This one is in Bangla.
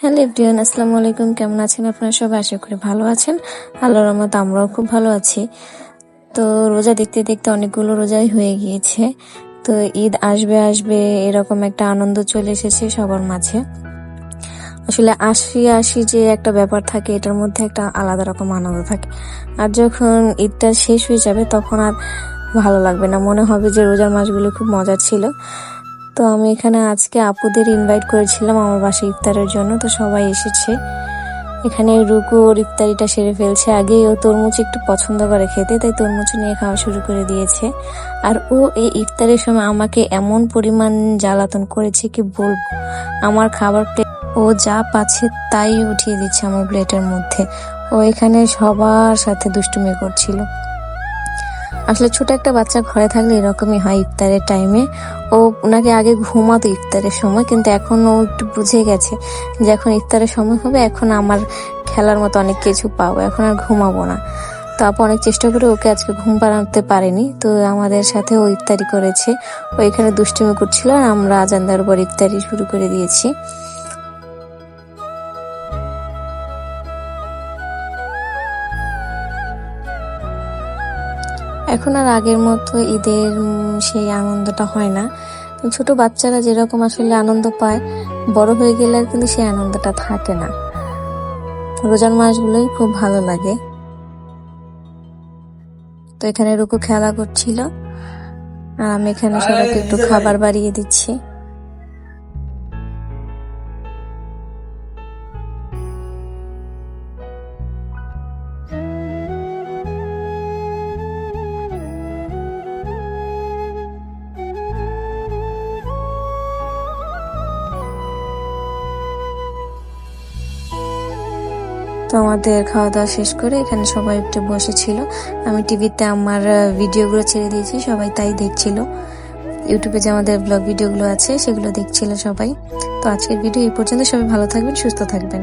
হ্যালো এভরিওয়ান, আসসালামু আলাইকুম। কেমন আছেন আপনারা সবাই? আশা করি ভালো আছেন। আল্লাহর রহমত আমরাও খুব ভালো আছি। তো রোজা দেখতে দেখতে অনেকগুলো রোজাই হয়ে গিয়েছে। তো ঈদ আসবে আসবে এরকম একটা আনন্দ চলে এসেছে সবার মাঝে। আসলে আশি আশি যে একটা ব্যাপার থাকে, এটার মধ্যে একটা আলাদা রকম আনন্দ থাকে। আর যখন ঈদটা শেষ হয়ে যাবে, তখন আর ভালো লাগবে না। মনে হবে যে রোজার মাসগুলো খুব মজার ছিল। তো আমি এখানে আজকে আপুদের ইনভাইট করেছিলাম আমার বাসায় ইফতারের জন্য, তো সবাই এসেছে। এখানে রুকু ওর ইফতারিটা সেরে ফেলছে। আগে ও তরমুজ একটু পছন্দ করে খেতে, তাই তরমুজ নিয়ে খাওয়া শুরু করে দিয়েছে। আর ও এই ইফতারের সময় আমাকে এমন পরিমাণ জ্বালাতন করেছে কি বলব? আমার খাবার প্লেট ও যা পাচ্ছে তাই উঠিয়ে দিচ্ছে আমার প্লেটের মধ্যে। ও এখানে সবার সাথে দুষ্টুমি করছিল। আসলে ছোট একটা বাচ্চা ঘরে থাকলে এরকমই হয় ইফতারের টাইমে ও ওনাকে আগে ঘুমাতো ইফতারের সময়, কিন্তু এখন ও একটু বুঝে গেছে যে এখন ইফতারের সময় হবে, এখন আমার খেলার মতো অনেক কিছু পাবো, এখন আর ঘুমাবো না। তো আপু অনেক চেষ্টা করে ওকে আজকে ঘুম পাড়াতে পারেনি, তো আমাদের সাথে ও ইফতারি করেছে। ও এখানে দুষ্টুমি করছিল আর আমরা আজান দেওয়ার পর ইফতারি শুরু করে দিয়েছি। এখন আর আগের মতো ঈদের সেই আনন্দটা হয় না। ছোট বাচ্চারা যেরকম আসলে আনন্দ পায় বড় হয়ে গেলে আর কিন্তু সেই আনন্দটা থাকে না। রোজার মাসগুলোই খুব ভালো লাগে। তো এখানে রুকু খেলা করছিল। আর আমি এখানে সবাইকে একটু খাবার বাড়িয়ে দিচ্ছি। তো আমাদের খাওয়া দাওয়া শেষ করে এখানে সবাই একটু বসেছিল। আমি টিভিতে আমার ভিডিওগুলো ছেড়ে দিয়েছি, সবাই তাই দেখছিল। ইউটিউবে যে আমাদের ব্লগ ভিডিওগুলো আছে, সেগুলো দেখছিল সবাই। তো আজকের ভিডিও এই পর্যন্ত। সবাই ভালো থাকবেন, সুস্থ থাকবেন।